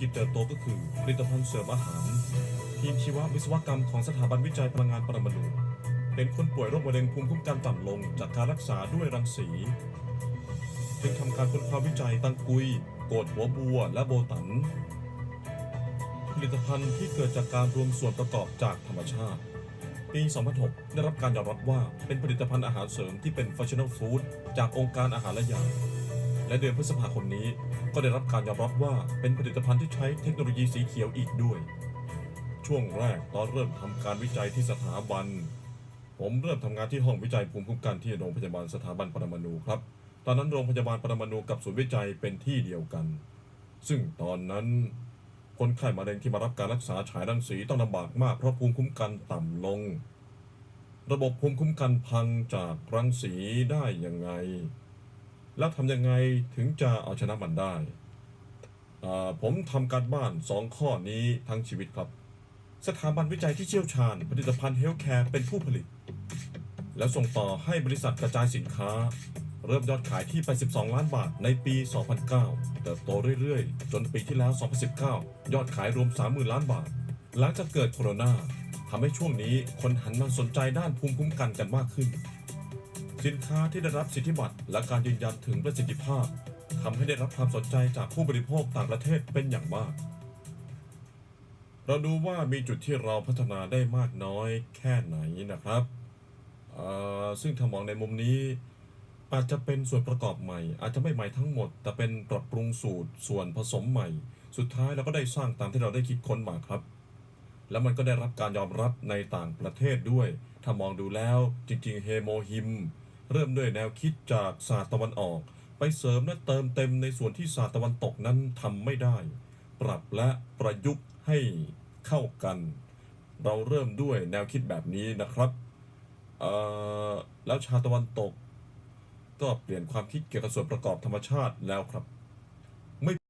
กิจเติบโตก็คือผลิตภัณฑ์เสริมอาหาร ทีมชีววิศวกรรมของสถาบันวิจัยพลังงานปรมาณูเป็นคนป่วยโรคมะเร็งภูมิคุ้มกันต่ำลง จากการรักษาด้วยรังสีจึงทำการค้นคว้าวิจัยตังกุยโกดหัวบัว และโบตัน ผลิตภัณฑ์ที่เกิดจากการรวมส่วนประกอบจากธรรมชาติ ปี 2006 ได้รับการยอมรับว่าเป็นผลิตภัณฑ์อาหารเสริมที่เป็น functional food จากองค์การอาหารและยา และเดือนพฤษภาคมนี้ก็ได้รับการยอมรับว่าเป็นผลิตภัณฑ์ที่ใช้เทคโนโลยีสีเขียวอีกด้วย ช่วงแรกตอนเริ่มทำการวิจัยที่สถาบัน ผมเริ่มทำงานที่ห้องวิจัยภูมิคุ้มกันที่โรงพยาบาลสถาบันปรมาณูครับ ตอนนั้นโรงพยาบาลปรมาณูกับศูนย์วิจัยเป็นที่เดียวกัน ซึ่งตอนนั้นคนไข้มะเร็งที่มารับการรักษาฉายรังสีต้องลำบากมากเพราะภูมิคุ้มกันต่ำลง ระบบภูมิคุ้มกันพังจากรังสีได้ยังไง แล้วทำยังไงถึงจะเอาชนะมันได้ ผมทำการบ้านสองข้อนี้ทั้งชีวิตครับ สถาบันวิจัยที่เชี่ยวชาญ ผลิตภัณฑ์เฮลท์แคร์เป็นผู้ผลิต แล้วส่งต่อให้บริษัทกระจายสินค้า เริ่มยอดขายที่ไป 12 ล้านบาทในปี 2009 เติบโตเรื่อยๆ จนปีที่แล้ว 2019 ยอดขายรวม 30,000 ล้านบาท หลังจากเกิดโควิดทำให้ช่วงนี้คนหันมาสนใจด้านภูมิคุ้มกันกันมากขึ้น สินค้าที่ได้รับสิทธิบัตรและการยืนยันถึงประสิทธิภาพทำให้ได้รับความสนใจจากผู้บริโภคต่างประเทศเป็นอย่างมาก เราดูว่ามีจุดที่เราพัฒนาได้มากน้อยแค่ไหนนะครับ ซึ่งถ้ามองในมุมนี้ อาจจะเป็นส่วนประกอบใหม่ อาจจะไม่ใหม่ทั้งหมด แต่เป็นปรับปรุงสูตรส่วนผสมใหม่ สุดท้ายเราก็ได้สร้างตามที่เราได้คิดค้นมาครับ แล้วมันก็ได้รับการยอมรับในต่างประเทศด้วย ถ้ามองดูแล้วจริงๆเฮโมฮิม เริ่มด้วยแนวคิดจากศาสตร์ตะวันออก ไปเสริมและเติมเต็มในส่วนที่ศาสตร์ตะวันตกนั้นทำไม่ได้ ปรับและประยุกต์ให้เข้ากัน เราเริ่มด้วยแนวคิดแบบนี้นะครับแล้วชาตะวันตก ก็เปลี่ยนความคิดเกี่ยวกับส่วนประกอบธรรมชาติแล้วครับ